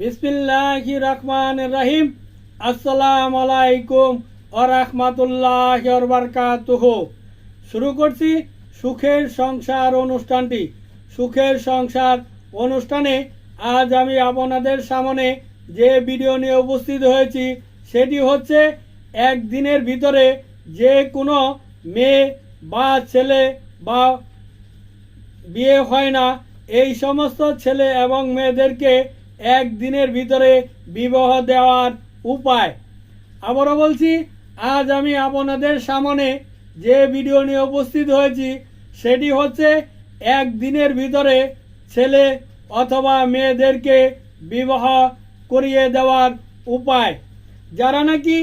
বিসমিল্লাহ রহমান রহিম। আসসালাম আলাইকুম ও রহমাতুল্লাহ বারকাতুহ। শুরু করছি সুখের সংসার অনুষ্ঠানটি। সুখের সংসার অনুষ্ঠানে আজ আমি আপনাদের সামনে যে ভিডিও নিয়ে উপস্থিত হয়েছি, সেটি হচ্ছে একদিনের ভিতরে যে কোনো মেয়ে বা ছেলে বা বিয়ে হয় না। এই সমস্ত ছেলে এবং মেয়েদেরকে একদিনের ভিতরে বিবাহ দেওয়ার উপায়। আবারও বলছি, আজ আমি আপনাদের সামনে যে ভিডিও নিয়ে উপস্থিত হয়েছি, সেটি হচ্ছে একদিনের ভিতরে ছেলে অথবা মেয়েদেরকে বিবাহ করিয়ে দেওয়ার উপায়। যারা নাকি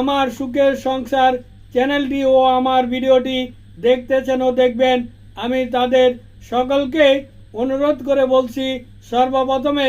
আমার সুখের সংসার চ্যানেলটি ও আমার ভিডিওটি দেখতেছেন ও দেখবেন, আমি তাদের সকলকে অনুরোধ করে বলছি, সর্বপ্রথমে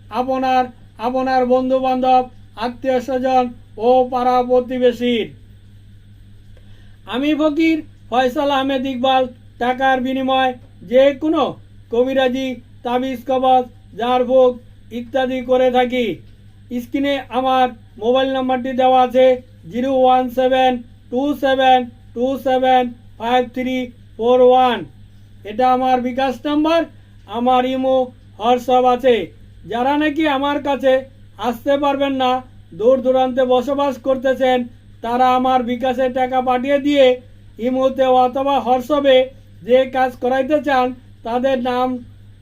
আপনার আপনার বন্ধু বান্ধব আত্মীয় স্বজন ও পাড়া প্রতিবেশীর। আমি ফকির ফয়সাল আহমেদ ইকবাল, টাকার বিনিময় যে কোনো কবিরাজি, তাবিজ, কবজ ঝাড়ফুঁক ইত্যাদি করে থাকি। স্ক্রিনে আমার মোবাইল নাম্বারটি দেওয়া আছে zero one seven two seven two seven five three four one. এটা আমার বিকাশ নাম্বার, আমার ইমো, হোয়াটসঅ্যাপ আছে। যারা নাকি আমার কাছে আসতে পারবেন না দূর দূরান্তে বসবাস করতেছেন, তারা আমার বিকাশে টাকা পাঠিয়ে দিয়ে ইমোতে অথবা হোয়াটসঅ্যাপে যে কাজ করাইতে চান, তাদের নাম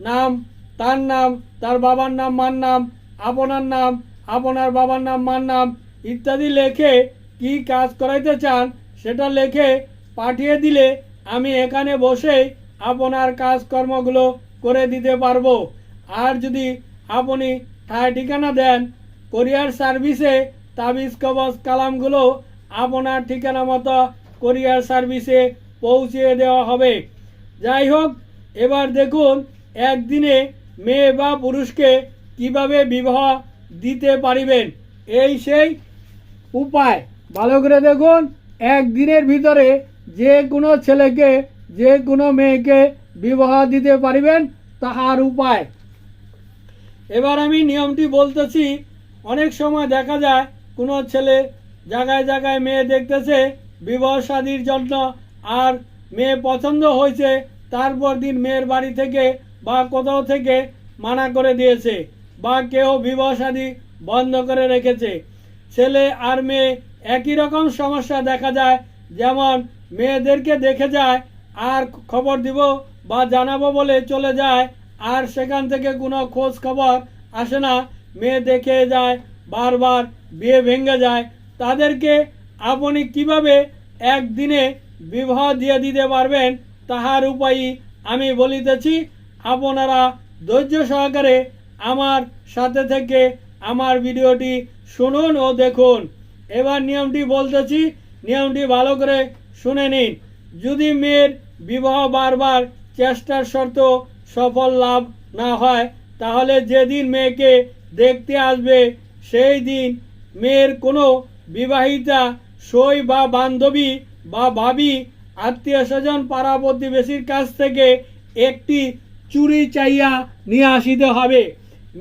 নাম, তার নাম, তার বাবার নাম, মার নাম, আপনার নাম, আপনার বাবার নাম, মার নাম ইত্যাদি লেখে কি কাজ করাইতে চান, সেটা লেখে পাঠিয়ে দিলে আমি এখানে বসেই আপনার কাজকর্মগুলো করে দিতে পারব। আর যদি আপনি ঠায় ঠিকানা দেন। কোরিয়ার সার্ভিসে তাবিজ, কবজ, কালামগুলো আপনার ঠিকানা মতো কোরিয়ার সার্ভিসে পৌঁছিয়ে দেওয়া হবে। যাই হোক, এবার দেখুন একদিনে মেয়ে বা পুরুষকে কীভাবে বিবাহ দিতে পারিবেন। এই সেই উপায়। ভালো করে দেখুন, একদিনের ভিতরে যে কোনো ছেলেকে, যে কোনো মেয়েকে বিবাহ দিতে পারিবেন, তাহার উপায়। এবার আমি নিয়মটি বলতেছি, অনেক সময় দেখা যায় কোনো ছেলে জায়গায় জায়গায় মেয়ে দেখতেছে বিবাহ শাদির জন্য আর মেয়ে পছন্দ হয়েছে, তারপর দিন মেয়ের বাড়ি থেকে বা কোথাও থেকে মানা করে দিয়েছে বা কেউ বিবাহ শাদী বন্ধ করে রেখেছে। ছেলে আর মেয়ে একই রকম সমস্যা দেখা যায়, যেমন মেয়েদেরকে দেখে যায়, আর খবর দিব বা জানাব বলে চলে যায় আর সেখান থেকে কোনো খোঁজ খবর আসে না। মেয়ে দেখে যায়, বারবার বিয়ে ভেঙে যায়। তাদেরকে আপনি কীভাবে একদিনে বিবাহ দিয়ে দিতে পারবেন তাহার উপায়ই আমি বলিতেছি, আপনারা ধৈর্য সহকারে আমার সাথে থেকে আমার ভিডিওটি শুনুন ও দেখুন। এবার নিয়মটি বলতেছি, নিয়মটি ভালো করে শুনে নিন। যদি মেয়ের বিবাহ বারবার চেষ্টার শর্ত সফল লাভ না হয়, তাহলে যেদিন মেয়েকে দেখতে আসবে, সেই দিন মেয়ের কোনো বিবাহিতা, সই বা বান্ধবী বা ভাবি আত্মীয় স্বজন পাড়া প্রতিবেশীর কাছ থেকে একটি চুরি চাইয়া নিয়ে আসিতে হবে।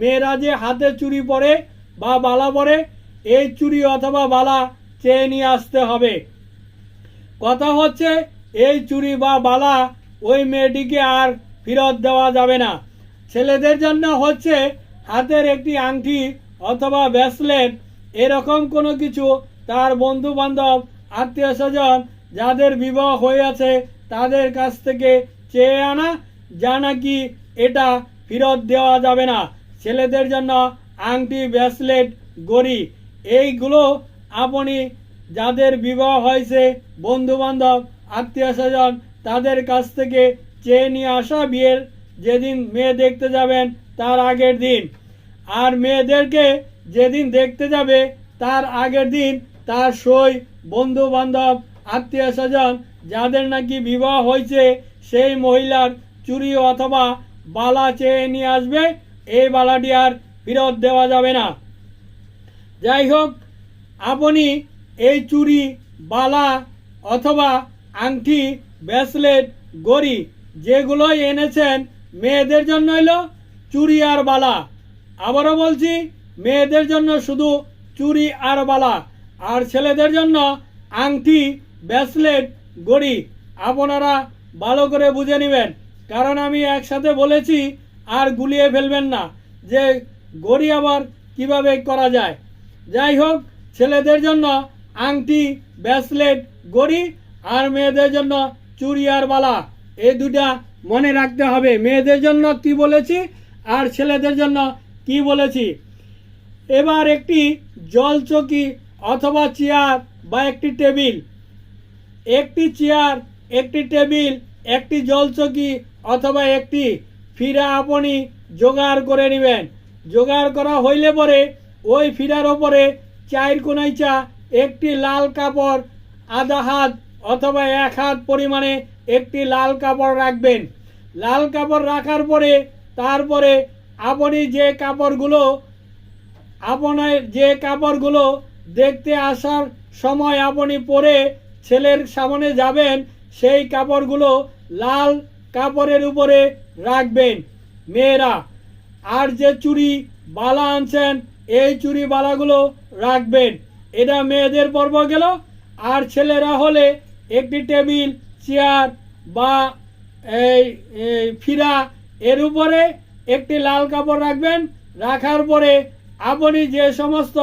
মেয়েরা যে হাতে চুরি পরে বা বালা পরে, এই চুরি অথবা বালা চেয়ে নিয়ে আসতে হবে। কথা হচ্ছে, এই চুরি বা বালা ওই মেয়েটিকে আর ফেরত দেওয়া যাবে না। ছেলেদের জন্য হচ্ছে হাতের একটি আংটি অথবা ব্রেসলেট, এরকম কোনো কিছু তার বন্ধু বান্ধব আত্মীয় স্বজন যাদের বিবাহ হয়ে আছে তাদের কাছ থেকে চেয়ে আনা, যা নাকি এটা ফেরত দেওয়া যাবে না। ছেলেদের জন্য আংটি, ব্রেসলেট, গড়ি, এইগুলো আপনি যাদের বিবাহ হয়েছে বন্ধু বান্ধব আত্মীয় স্বজন তাদের কাছ থেকে চেয়ে নিয়ে আসা বিয়ের যেদিন মেয়ে দেখতে যাবেন তার আগের দিন। আর মেয়েদেরকে যেদিন দেখতে যাবে তার আগের দিন তার সই বন্ধু বান্ধব আত্মীয় স্বজন যাদের নাকি বিবাহ হয়েছে, সেই মহিলার চুরি অথবা বালা চেয়ে নিয়ে আসবে, এই বালাটি আর ফেরত দেওয়া যাবে না। যাই হোক, আপনি এই চুড়ি বালা অথবা আংটি, ব্রেসলেট, গড়ি যেগুলোই এনেছেন, মেয়েদের জন্য হইল চুরি আর বালা। আবারও বলছি, মেয়েদের জন্য শুধু চুরি আর বালা। আর ছেলেদের জন্য আংটি ব্রেসলেট গড়ি। আপনারা ভালো করে বুঝে নেবেন, কারণ আমি একসাথে বলেছি আর গুলিয়ে ফেলবেন না যে গড়ি আবার কীভাবে করা যায়। যাই হোক, ছেলেদের জন্য আংটি ব্রেসলেট গড়ি আর মেয়েদের জন্য চুরি আর বালা। এই দুটা মনে রাখতে হবে। মেয়েদের জন্য কি বলেছি আর ছেলেদের জন্য কি বলেছি? এবার একটি জলচকি অথবা চেয়ার বা একটি টেবিল। একটি চেয়ার, একটি টেবিল, একটি জলচকি অথবা একটি। ফিরা আপনি জোগাড় করে নেবেন। জোগাড় করা হইলে পরে ওই ফিরার ওপরে চার কোনাইচা একটি লাল কাপড়, আধা হাত অথবা এক হাত পরিমাণে একটি লাল কাপড় রাখবেন। লাল কাপড় রাখার পরে, তারপরে আপনি যে কাপড়গুলো, আপনার যে কাপড়গুলো দেখতে আসার সময় আপনি পরে ছেলের সামনে যাবেন, সেই কাপড়গুলো লাল কাপড়ের উপরে রাখবেন। মেয়েরা, আর যে চুড়ি বালা আনছেন, এই চুড়ি বালাগুলো রাখবেন। এটা মেয়েদের পর্ব গেল। আর ছেলেরা হলে একটি টেবিল চেয়ার বা এই ফিরা, এর উপরে একটি লাল কাপড় রাখবেন। রাখার পরে আপনি যে সমস্ত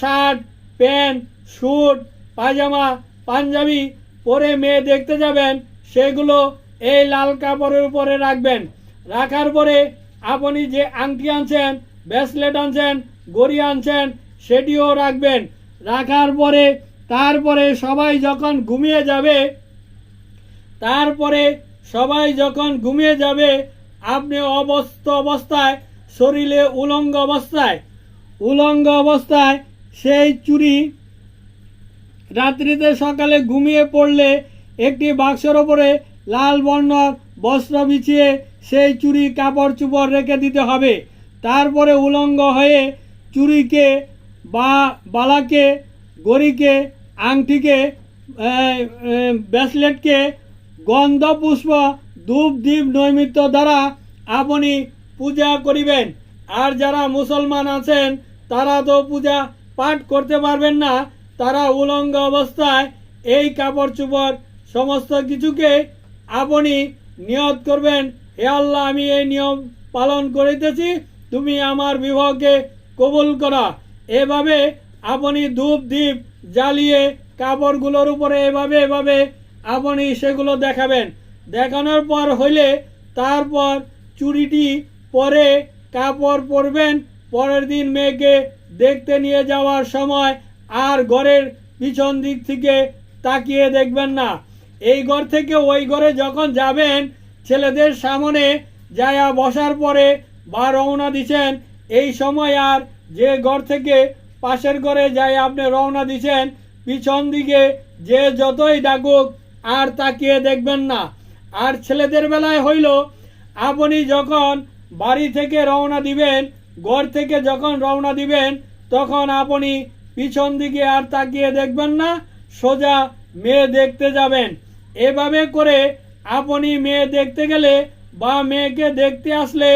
শার্ট, প্যান্ট, স্যুট, পায়জামা, পাঞ্জাবি পরে মেয়ে দেখতে যাবেন, সেগুলো এই লাল কাপড়ের উপরে রাখবেন। রাখার পরে আপনি যে আংটি আনছেন, ব্রেসলেট আনছেন, গড়ি আনছেন, সেটিও রাখবেন। রাখার পরে, তারপরে সবাই যখন ঘুমিয়ে যাবে তারপরে সবাই যখন ঘুমিয়ে যাবে, আপনি অবস্থ অবস্থায়, শরীরে উলঙ্গ অবস্থায় উলঙ্গ অবস্থায় সেই চুরি রাত্রিতে সকালে ঘুমিয়ে পড়লে একটি বাক্সের ওপরে লাল বর্ণর বস্ত্র বিছিয়ে সেই চুরি কাপড় চুপড় রেখে দিতে হবে। তারপরে উলঙ্গ হয়ে চুরিকে বা বালাকে গড়িকে আংটিকে ব্রেসলেটকে গন্ধ পুষ্প ধূপ দ্বীপ নৈমিত্য দ্বারা আপনি পূজা করিবেন। আর যারা মুসলমান আছেন, তারা তো পূজা পাঠ করতে পারবেন না। তারা উলঙ্গ অবস্থায় এই কাপড় চোপড় সমস্ত কিছুকে আপনি নিয়ত করবেন। হে আল্লাহ, আমি এই নিয়ম পালন করিতেছি। তুমি আমার বিবাহকে কবুল করা। এভাবে আপনি ধূপ দ্বীপ জ্বালিয়ে কাপড়গুলোর উপরে এভাবে এভাবে আপনি সেগুলো দেখাবেন। দেখানোর পর হইলে তারপর চুরিটি পরে কাপড় পরবেন, পরের দিন মেয়েকে দেখতে নিয়ে যাওয়ার সময় আর ঘরের পিছন দিক থেকে তাকিয়ে দেখবেন না। এই ঘর থেকে ওই ঘরে যখন যাবেন, ছেলেদের সামনে যায়া বসার পরে বা রওনা দিছেন, এই সময় আর যে ঘর থেকে পাশের ঘরে যাই আপনি রওনা দিছেন, পিছন দিকে যে যতই ডাকুক আর তাকিয়ে দেখবেন না। আর ছেলেদের বেলায় হইল, আপনি যখন বাড়ি থেকে রওনা দিবেন, ঘর থেকে যখন রওনা দিবেন, তখন আপনি পিছন দিকে আর তাকিয়ে দেখবেন না, সোজা মেয়ে দেখতে যাবেন। এভাবে করে আপনি মেয়ে দেখতে গেলে বা মেয়েকে দেখতে আসলে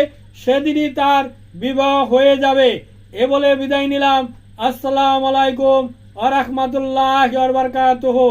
সেদিনই তার বিবাহ হয়ে যাবে। এ বলে বিদায় নিলাম। আসসালামু আলাইকুম আ রহমতুল্লাহ বারকাতুহু।